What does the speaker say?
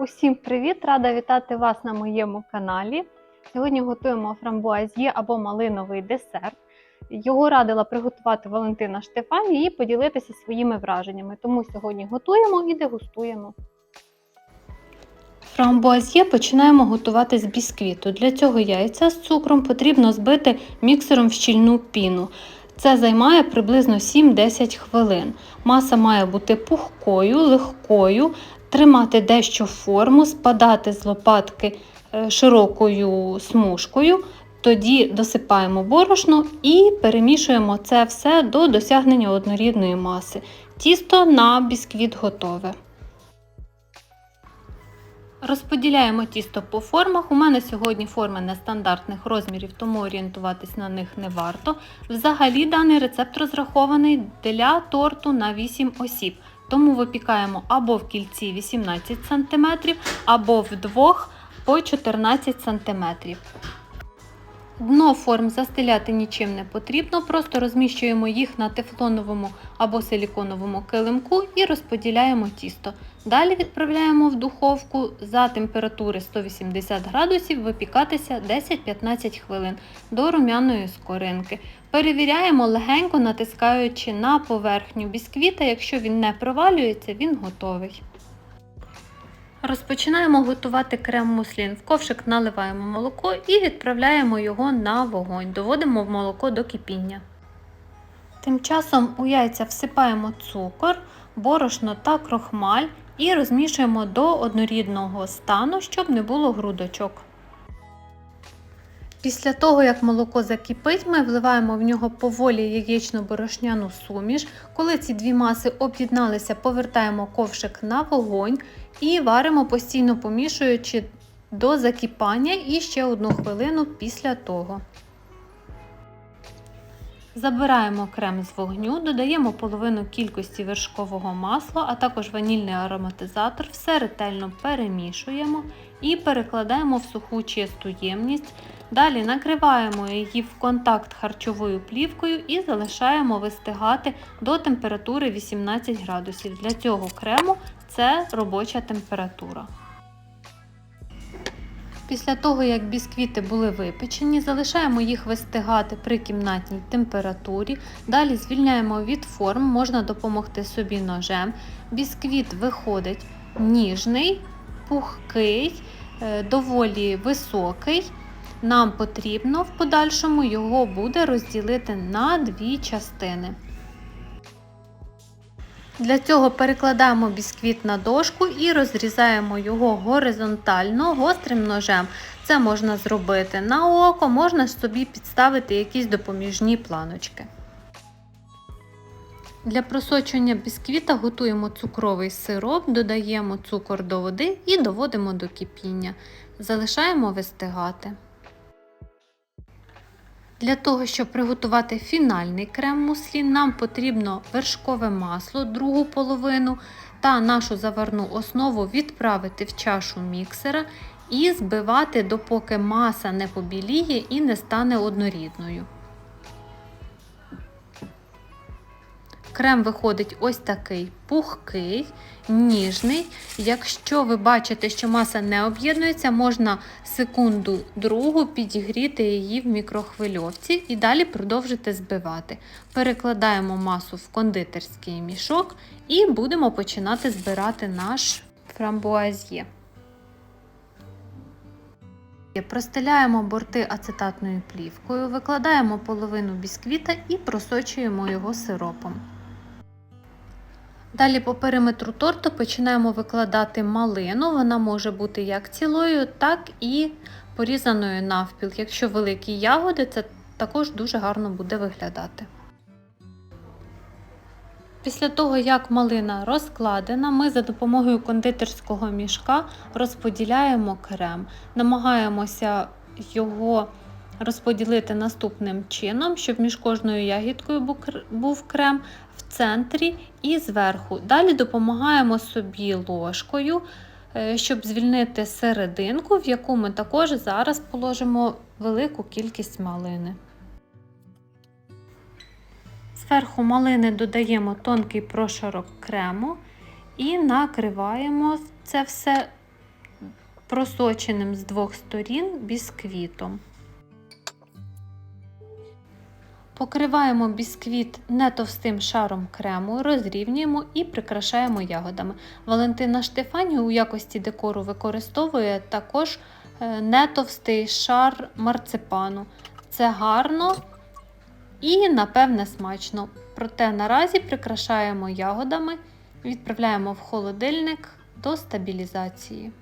Усім привіт! Рада вітати вас на моєму каналі. Сьогодні готуємо фрамбуазьє або малиновий десерт. Його радила приготувати Валентина Штефані і поділитися своїми враженнями. Тому сьогодні готуємо і дегустуємо. Фрамбуазьє починаємо готувати з бісквіту. Для цього яйця з цукром потрібно збити міксером в щільну піну. Це займає приблизно 7-10 хвилин. Маса має бути пухкою, легкою, тримати дещо форму, спадати з лопатки е, широкою смужкою. Тоді досипаємо борошно і перемішуємо це все до досягнення однорідної маси. Тісто на бісквіт готове. Розподіляємо тісто по формах. У мене сьогодні форми нестандартних розмірів, тому орієнтуватись на них не варто. Взагалі даний рецепт розрахований для торту на 8 осіб. Тому випікаємо або в кільці 18 см, або вдвох по 14 см. Дно форм застеляти нічим не потрібно, просто розміщуємо їх на тефлоновому або силіконовому килимку і розподіляємо тісто. Далі відправляємо в духовку за температури 180 градусів випікатися 10-15 хвилин до румяної скоринки. Перевіряємо легенько натискаючи на поверхню бісквіта. Якщо він не провалюється, він готовий. Розпочинаємо готувати крем-муслін. В ковшик наливаємо молоко і відправляємо його на вогонь. Доводимо молоко до кипіння. Тим часом у яйця всипаємо цукор, борошно та крохмаль і розмішуємо до однорідного стану, щоб не було грудочок. Після того, як молоко закипить, ми вливаємо в нього поволі яєчно-борошняну суміш. Коли ці дві маси об'єдналися, повертаємо ковшик на вогонь і варимо постійно помішуючи до закипання і ще одну хвилину після того. Забираємо крем з вогню, додаємо половину кількості вершкового масла, а також ванільний ароматизатор, все ретельно перемішуємо і перекладаємо в суху чисту ємність. Далі накриваємо її в контакт харчовою плівкою і залишаємо вистигати до температури 18 градусів. Для цього крему це робоча температура. Після того, як бісквіти були випечені, залишаємо їх вистигати при кімнатній температурі. Далі звільняємо від форм, можна допомогти собі ножем. Бісквіт виходить ніжний, пухкий, е, доволі високий. Нам потрібно в подальшому його буде розділити на дві частини. Для цього перекладаємо бісквіт на дошку і розрізаємо його горизонтально гострим ножем. Це можна зробити на око, можна собі підставити якісь допоміжні планочки. Для просочування бісквіта готуємо цукровий сироп, додаємо цукор до води і доводимо до кипіння. Залишаємо вистигати. Для того, щоб приготувати фінальний крем муслін, нам потрібно вершкове масло, другу половину та нашу заварну основу відправити в чашу міксера і збивати, допоки маса не побіліє і не стане однорідною. Крем виходить ось такий пухкий, ніжний. Якщо ви бачите, що маса не об'єднується, можна секунду другу підігріти її в мікрохвильовці і далі продовжити збивати. Перекладаємо масу в кондитерський мішок і будемо починати збирати наш фрамбуазьє. Простеляємо борти ацетатною плівкою, викладаємо половину бісквіта і просочуємо його сиропом. Далі по периметру торту починаємо викладати малину. Вона може бути як цілою, так і порізаною навпіл. Якщо великі ягоди, це також дуже гарно буде виглядати. Після того, як малина розкладена, ми за допомогою кондитерського мішка розподіляємо крем. Намагаємося його розподілити наступним чином, щоб між кожною ягідкою був крем в центрі і зверху. Далі допомагаємо собі ложкою, е, щоб звільнити серединку, в яку ми також зараз положимо велику кількість малини. Зверху малини додаємо тонкий прошарок крему і накриваємо це все просоченим з двох сторін бісквітом. Покриваємо бісквіт не товстим шаром крему, розрівнюємо і прикрашаємо ягодами. Валентина Штефані у якості декору використовує також е, не товстий шар марципану. Це гарно і, напевне, смачно. Проте наразі прикрашаємо ягодами, відправляємо в холодильник до стабілізації.